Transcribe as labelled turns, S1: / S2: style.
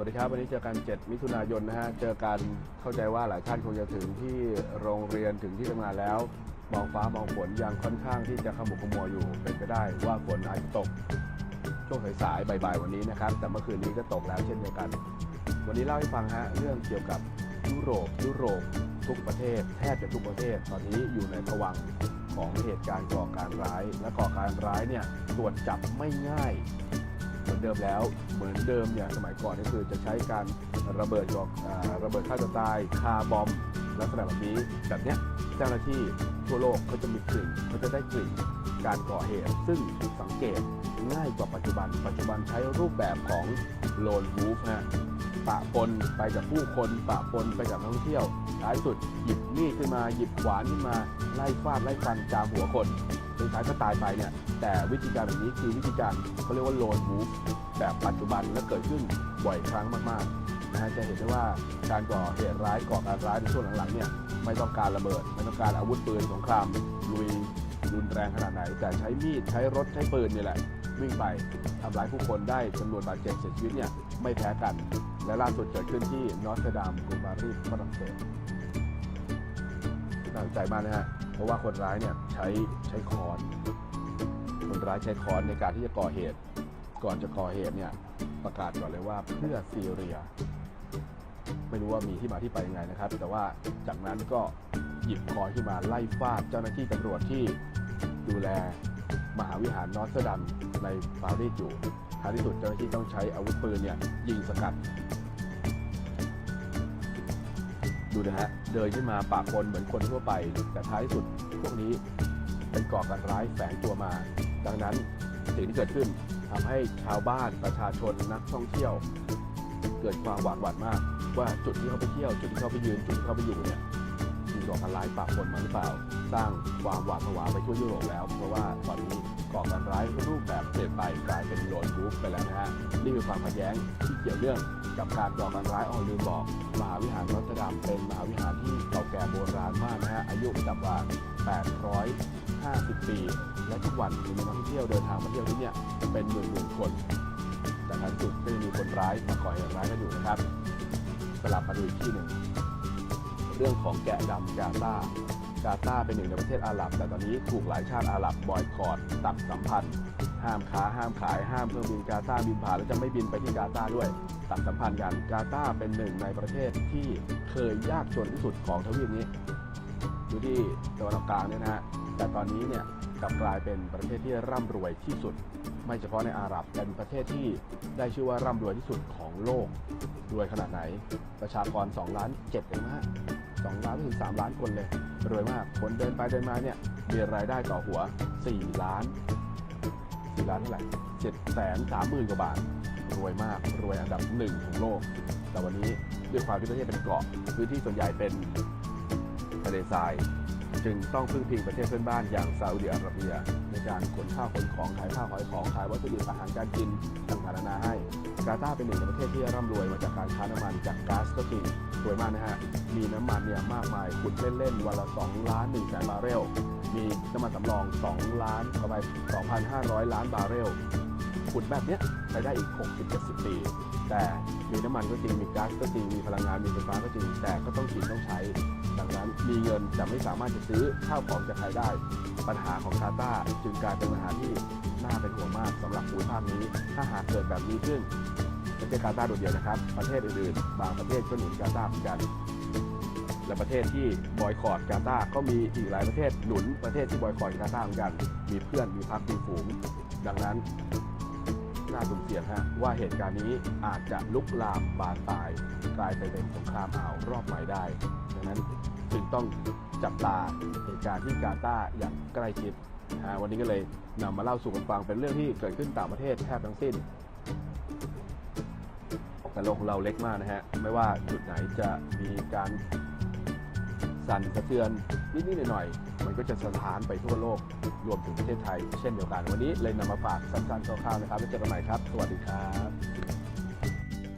S1: วัสดีครับ วันนี้เจอกัน 7 มิถุนายนนะฮะ เจอกันเข้าใจว่าหลายท่านคงจะถึงที่โรงเรียนถึงที่ทำงานแล้ว มองฟ้ามองฝนยังค่อนข้างที่จะขมุกขมัวอยู่เป็นไปได้ว่าฝนอาจจะตก ช่วงสายๆบ่ายๆวันนี้นะครับ แต่เมื่อคืนนี้ก็ตกแล้วเช่นเดียวกัน วันนี้เล่าให้ฟังฮะเรื่องเกี่ยวกับยุโรปยุโรปทุกประเทศแทบจะทุกประเทศตอนนี้อยู่ในภวังของเหตุการณ์ก่อการร้าย และก่อการร้ายเนี่ยตรวจจับไม่ง่าย เหมือนเดิมแล้ว เหมือนเดิมเนี่ยสมัยก่อนก็คือจะใช้การระเบิดก่อระเบิดฆ่าตัวตายคาบอมลักษณะแบบนี้แบบเนี้ยเจ้าหน้าที่ทั่วโลกเขาจะมีกลิ่นเขาจะได้กลิ่นการก่อเหตุ ซึ่งสังเกตง่ายกว่าปัจจุบัน ปัจจุบันใช้รูปแบบของโลนวูฟนะปะปนไปกับผู้คนปะปนไปกับนักท่องเที่ยว ท้ายสุดหยิบมีดขึ้นมาหยิบขวานขึ้นมาไล่ฟาดไล่ฟันจามหัวคนสุดท้ายก็ตายไปเนี่ยแต่วิธีการแบบนี้คือวิธีการเขาเรียกว่าโลนวูฟแบบปัจจุบันและเกิดขึ้นบ่อยครั้งมากๆนะฮะจะเห็นได้ว่าการก่อเหตุร้ายก่อการร้ายในช่วงหลังๆเนี่ยไม่ต้องการระเบิดไม่ต้องการอาวุธปืนสงครามลุยรุนแรงขนาดไหน แต่ใช้มีดใช้รถใช้ปืนนี่แหละวิ่งไปทำร้ายผู้คนได้จำนวนบาดเจ็บเสียชีวิตเนี่ยไม่แพ้กัน และล่าสุดเกิดขึ้นที่นอสเตดามกรุงปารีสฝรั่งเศสน่าสนใจมากนะฮะเพราะว่าคนร้ายเนี่ยใช้ใช้ค้อน คนร้ายใช้ค้อนในการที่จะก่อเหตุ ก่อนจะก่อเหตุเนี่ยประกาศก่อนเลยว่าเพื่อซีเรีย ไม่รู้ว่ามีที่มาที่ไปยังไงนะครับ แต่ว่าจากนั้นก็หยิบค้อนขึ้นมาไล่ฟาดเจ้าหน้าที่ตำรวจที่ดูแลมหาวิหารนอสเตอร์ดัมในปารีสอยู่ ท้ายที่สุดเจ้าหน้าที่ต้องใช้อาวุธปืนเนี่ยยิงสกัด ดูนะฮะเดินขึ้นมาปากคนเหมือนคนทั่วไป แต่ท้ายที่สุดพวกนี้เป็นก่อการร้ายแฝงตัวมา ดังนั้นสิ่งที่เกิดขึ้นทำให้ชาวบ้านประชาชนนักท่องเที่ยว เกิดความหวาดหวั่นมาก ว่าจุดที่เขาไปเที่ยวจุดที่เขาไปยืนจุดที่เขาไปอยู่เนี่ยมีก่อการร้ายปากคนมาหรือเปล่า สร้างความหวาดผวาไปทั่วยุโรปแล้ว เพราะว่าตอนนี้ก่อการร้ายรูปแบบเปลี่ยนไปกลายเป็นโลนบูฟไปแล้วนะฮะนี่คือความขัดแย้งที่เกี่ยวเนื่องกับการก่อการร้ายอ๋อลืมบอกมหาวิหารนอตเตอร์ดัมเป็นมหาวิหารที่เก่าแก่โบราณมากนะฮะอายุต่ำกว่า 850 ปี และทุกวันมีนักท่องเที่ยวเดินทางมาเที่ยวที่เนี่ยเป็นหมื่นๆคนแต่ท้ายสุดก็ยังมีคนร้ายมาก่อเหตุร้ายกันอยู่นะครับสลับมาดูอีกที่หนึ่งเรื่องของแกะดำกาตา กาตาร์เป็นหนึ่งในประเทศอาหรับ แต่ตอนนี้ถูกหลายชาติอาหรับบอยคอรดตัดสัมพันธ์ ห้ามค้าห้ามขายห้ามเครื่องบินกาตาร์บินผ่านแล้วจะไม่บินไปที่กาตาร์ด้วย ตัดสัมพันธ์กันกาตาร์เป็นหนึ่งในประเทศที่เคยยากจนที่สุดของทวีปนี้อยู่ที่ตะวันออกกลางเนี่ยนะฮะแต่ตอนนี้เนี่ยกลับกลายเป็นประเทศที่ร่ำรวยที่สุด ไม่เฉพาะในอาหรับเป็นประเทศที่ได้ชื่อว่าร่ำรวยที่สุดของโลกรวยขนาดไหน ประชากร 2 ล้าน7เองนะ 2 ล้านถึง 3 ล้านคนเลย รวยมาก คนเดินไปเดินมาเนี่ยมีรายได้ต่อหัว 4 ล้าน 4 ล้านเท่าไหร่7แสน3หมื่นกว่าบาท รวยมาก รวยอันดับหนึ่งของโลก แต่วันนี้ด้วยความที่ประเทศเป็นเกาะพื้นที่ส่วนใหญ่เป็นทะเลทรายจึงต้องพึ่งพิงประเทศเพื่อนบ้านอย่างซาอุดิอาระเบีย ในการขนข้าวขนของขายข้าวขายของขายวัตถุดิบอาหารการกินต่างๆนานาให้ กาตาร์เป็นหนึ่งในประเทศที่ร่ำรวยมาจากการค้าน้ำมันจากก๊าซก็จริง รวยมากนะฮะ มีน้ำมันเนี่ยมากมายขุดเล่นๆ วันละ 2 ล้าน1แสนบาร์เรล มีน้ำมันสำรอง 2 ล้านเข้าไป2,500 ล้านบาร์เรล ขุดแบบเนี้ยไปได้อีก 60-70 ปี แต่มีน้ำมันก็จริง มีก๊าซก็จริง มีพลังงาน มีไฟฟ้าก็จริง แต่ก็ต้องกินต้องใช้ ดังนั้นมีเงินแต่ไม่สามารถจะซื้อข้าวของจากใครได้ ปัญหาของกาตาร์จึงกลายเป็นปัญหาที่น่าเป็นห่วงมากสำหรับภูมิภาคนี้ ถ้าหากเกิดแบบนี้ขึ้น ไม่ใช่กาตาร์โดดเดี่ยวนะครับ ประเทศอื่นๆ บางประเทศก็หนุนกาตาร์เหมือนกัน และประเทศที่บอยคอรดกาตาร์ก็มีอีกหลายประเทศหนุนประเทศที่บอยคอรดกาตาร์เหมือนกัน มีเพื่อนมีพักมีฝูง ดังนั้นน่าสุ่มเสี่ยงฮะว่าเหตุการณ์นี้อาจจะลุกลามบานปลาย กลายไปเป็นสงครามอ่าวรอบใหม่ได้ ดังนั้นจึงต้องจับตาเหตุการณ์ที่กาตาร์อย่างใกล้ชิดฮะวันนี้ก็เลยนำมาเล่าสู่กันฟังเป็นเรื่องที่เกิดขึ้นต่างประเทศแทบทั้งสิ้น แต่โลกของเราเล็กมากนะฮะ ไม่ว่าจุดไหนจะมีการสั่นสะเทือนนิดๆหน่อยๆมันก็จะสะท้านไปทั่วโลกรวมถึงประเทศไทย เช่นเดียวกันวันนี้เลยนำมาฝากสั้นๆคร่าวๆนะครับแล้วเจอกันใหม่ครับ สวัสดีครับ